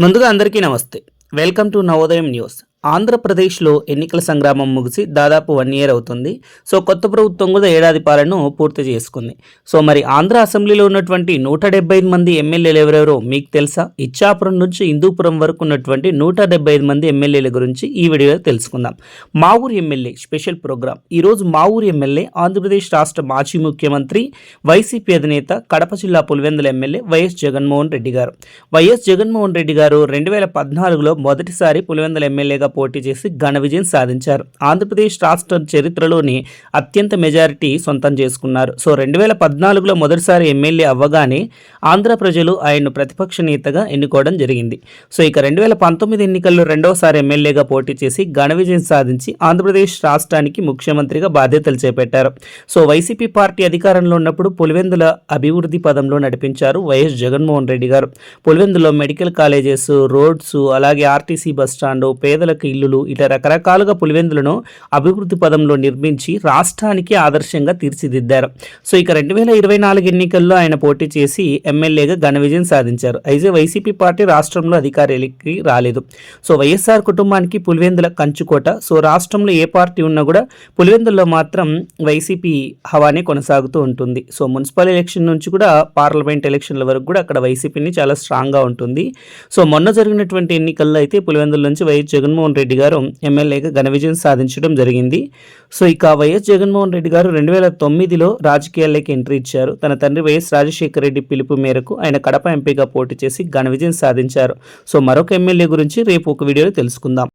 ముందుగా అందరికీ నమస్తే. Welcome to Navodayam news. ఆంధ్రప్రదేశ్లో ఎన్నికల సంగ్రామం ముగిసి దాదాపు వన్ ఇయర్ అవుతుంది. సో కొత్త ప్రభుత్వం కూడా ఏడాది పాలనను పూర్తి చేసుకుంది. సో మరి ఆంధ్ర అసెంబ్లీలో ఉన్నటువంటి నూట డెబ్బై ఐదు మంది ఎమ్మెల్యేలు ఎవరెవరో మీకు తెలుసా? ఇచ్చాపురం నుంచి హిందూపురం వరకు ఉన్నటువంటి నూట డెబ్బై ఐదు మంది ఎమ్మెల్యేల గురించి ఈ వీడియోలో తెలుసుకుందాం. మా ఊరి ఎమ్మెల్యే స్పెషల్ ప్రోగ్రామ్ ఈరోజు మా ఊరి ఎమ్మెల్యే ఆంధ్రప్రదేశ్ రాష్ట్ర మాజీ ముఖ్యమంత్రి వైసీపీ అధినేత కడప జిల్లా పులివెందుల ఎమ్మెల్యే వైఎస్ జగన్మోహన్ రెడ్డి గారు. వైఎస్ జగన్మోహన్ రెడ్డి గారు రెండు వేల పద్నాలుగులో మొదటిసారి పులివెందుల ఎమ్మెల్యేగా పోటీ చేసి ఘన విజయం సాధించారు. ఆంధ్రప్రదేశ్ రాష్ట్ర చరిత్రలోని అత్యంత మెజారిటీ సొంతం చేసుకున్నారు. సో రెండు వేల పద్నాలుగులో మొదటిసారి ఎమ్మెల్యే అవ్వగానే ఆంధ్ర ప్రజలు ఆయన్ను ప్రతిపక్ష నేతగా ఎన్నుకోవడం జరిగింది. సో ఇక రెండు వేల పంతొమ్మిది ఎన్నికల్లో రెండవసారి ఎమ్మెల్యేగా పోటీ చేసి ఘన విజయం సాధించి ఆంధ్రప్రదేశ్ రాష్ట్రానికి ముఖ్యమంత్రిగా బాధ్యతలు చేపట్టారు. సో వైసీపీ పార్టీ అధికారంలో ఉన్నప్పుడు పులివెందుల అభివృద్ధి పదంలో నడిపించారు వైఎస్ జగన్మోహన్ రెడ్డి గారు. పులివెందులో మెడికల్ కాలేజెస్ రోడ్స్ అలాగే ఆర్టీసీ బస్ స్టాండ్ పేదలకు ఇల్లులు ఇలా రకరకాలుగా పులివెందులను అభివృద్ధి పదంలో నిర్మించి రాష్ట్రానికి ఆదర్శంగా తీర్చిదిద్దారు. సో ఇక రెండు వేల ఇరవై నాలుగు ఎన్నికల్లో ఆయన పోటీ చేసి ఎమ్మెల్యేగా ఘన విజయం సాధించారు. అయితే వైసీపీ పార్టీ రాష్ట్రంలో అధికారికి రాలేదు. సో వైఎస్ఆర్ కుటుంబానికి పులివెందుల కంచుకోట. సో రాష్ట్రంలో ఏ పార్టీ ఉన్నా కూడా పులివెందుల్లో మాత్రం వైసీపీ హవానే కొనసాగుతూ ఉంటుంది. సో మున్సిపల్ ఎలక్షన్ నుంచి కూడా పార్లమెంట్ ఎలక్షన్ల వరకు కూడా అక్కడ వైసీపీని చాలా స్ట్రాంగ్గా ఉంటుంది. సో మొన్న జరిగినటువంటి ఎన్నికల్లో అయితే పులివెందుల నుంచి వైఎస్ జగన్మోహన్ రెడ్డి గారు ఎమ్మెల్యేగా ఘన విజయం సాధించడం జరిగింది. సో ఇక వైఎస్ జగన్మోహన్ రెడ్డి గారు రెండు వేల తొమ్మిదిలో రాజకీయాల్లోకి ఎంట్రీ ఇచ్చారు. తన తండ్రి వైఎస్ రాజశేఖర రెడ్డి పిలుపు మేరకు ఆయన కడప ఎంపీగా పోటీ చేసి ఘన విజయం సాధించారు. సో మరొక ఎమ్మెల్యే గురించి రేపు ఒక వీడియోలో తెలుసుకుందాం.